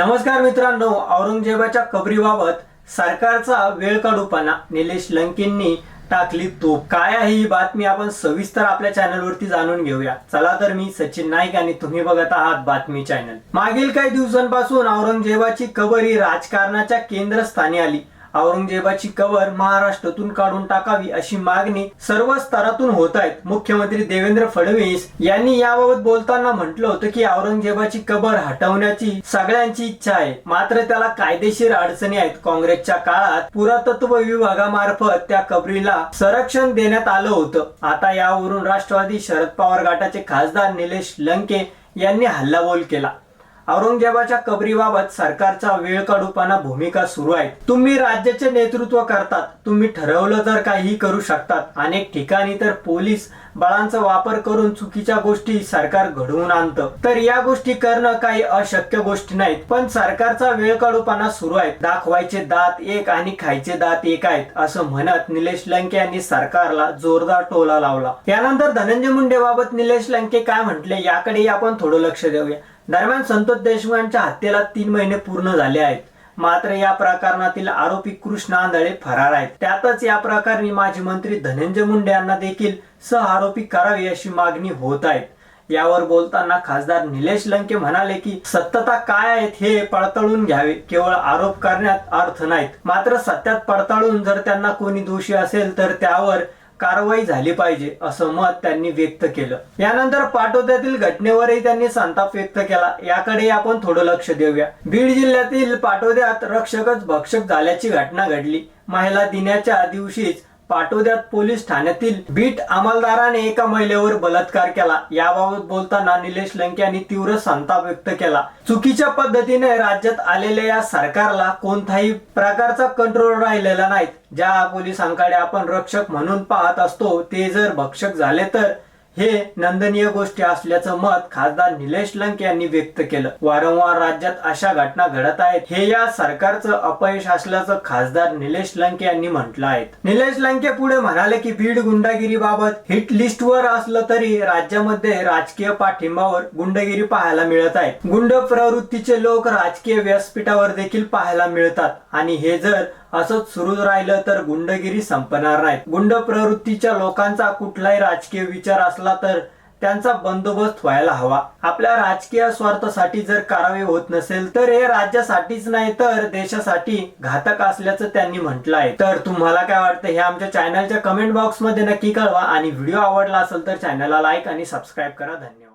नमस्कार मित्रांनो औरंगजेबाच्या कबरीबाबत सरकारचा वेळ काढूपणा. निलेश लंकेंनी टाकली तो काय आहे ही बातमी आपण सविस्तर आपल्या चॅनलवरती जाणून घेऊया. चला तर मी सचिन नाईक आणि तुम्ही बघत आहात बातमी चॅनल. मागील काही दिवसांपासून औरंगजेबाची कबरी राजकारणाच्या केंद्रस्थानी आली. औरंगजेबाची कवर महाराष्ट्रातून काढून टाकावी अशी मागणी सर्व स्तरातून होत आहेत. मुख्यमंत्री देवेंद्र फडणवीस यांनी याबाबत बोलताना म्हटलं होतं की औरंगजेबाची कबर हटवण्याची सगळ्यांची इच्छा आहे. मात्र त्याला कायदेशीर अडचणी आहेत. काँग्रेसच्या काळात पुरातत्व विभागामार्फत त्या कबरीला संरक्षण देण्यात आलं होतं. आता यावरून राष्ट्रवादी शरद पवार गटाचे खासदार निलेश लंके यांनी हल्लाबोल केला. औरंगजेबाच्या कबरीबाबत सरकारचा वेळ काढूपणा भूमिका सुरू आहे तुम्ही राज्याचे नेतृत्व करतात. तुम्ही ठरवलं तर काही करू शकतात. अनेक ठिकाणी तर पोलीस बळांचा वापर करून चुकीच्या गोष्टी सरकार घडवून आणतं. तर या गोष्टी करणं काही अशक्य गोष्टी नाहीत. पण सरकारचा वेळ काढूपाना सुरू आहे दाखवायचे दात एक आणि खायचे दात एक आहेत असं म्हणत निलेश लंके यांनी सरकारला जोरदार टोला लावला. यानंतर धनंजय मुंडे बाबत निलेश लंके काय म्हटले याकडे आपण थोडं लक्ष देऊया. दरम्यान संतोष देशमुख यांच्या हत्येला तीन महिने पूर्ण झाले आहेत. मात्र या प्रकरणातील आरोपी कृष्ण आंधळे फरार आहेत. त्यातच या प्रकरणी माजी मंत्री धनंजय मुंडे यांना देखील सह आरोपी करावी अशी मागणी होत आहे. यावर बोलताना खासदार निलेश लंके म्हणाले की सत्यता काय आहेत हे पडताळून घ्यावे. केवळ आरोप करण्यात अर्थ नाहीत. मात्र सत्यात पडताळून जर त्यांना कोणी दोषी असेल तर त्यावर कारवाई झाली पाहिजे असं मत त्यांनी व्यक्त केलं. यानंतर पाटोद्यातील घटनेवरही त्यांनी संताप व्यक्त केला. याकडे आपण थोडं लक्ष देऊया. बीड जिल्ह्यातील पाटोद्यात रक्षकच भक्षक झाल्याची घटना घडली. महिला दिनाच्या दिवशीच पाटोद्यात पोलीस ठाण्यातील बीट अंमलदाराने एका महिलेवर बलात्कार केला. याबाबत बोलताना निलेश लंके यांनी तीव्र संताप व्यक्त केला. चुकीच्या पद्धतीने राज्यात आलेल्या या सरकारला कोणताही प्रकारचा कंट्रोल राहिलेला नाही ज्या पोलिसांकडे आपण रक्षक म्हणून पाहत असतो ते जर भक्षक झाले तर हे नंदनीय गोष्टी असल्याचं मत खासदार निलेश लंके यांनी व्यक्त केलं. वारंवार राज्यात अशा घटना घडत आहेत हे या सरकारचं अपयश असल्याचं खासदार निलेश लंके यांनी म्हटलं आहे. निलेश लंके पुढे म्हणाले की बीड गुंडागिरी बाबत हिट लिस्ट वर असलं तरी राज्यामध्ये राजकीय पाठिंबावर गुंडगिरी पाहायला मिळत आहे. गुंड प्रवृत्तीचे लोक राजकीय व्यासपीठावर देखील पाहायला मिळतात. आणि हे जर असंच सुरू राहिलं तर गुंडगिरी संपणार नाही. गुंड प्रवृत्तीच्या लोकांचा कुठलाही राजकीय विचार असला तर त्यांचा बंदोबस्त व्हायला हवा. आपल्या राजकीय स्वार्थासाठी जर कारवाई होत नसेल तर हे राज्यासाठीच नाही तर देशासाठी घातक असल्याचं त्यांनी म्हटलं आहे तर तुम्हाला काय वाटतं? हे आमच्या चॅनलच्या कमेंट बॉक्समध्ये नक्की कळवा आणि व्हिडिओ आवडला असेल तर चॅनलला लाईक आणि सबस्क्राईब करा. धन्यवाद.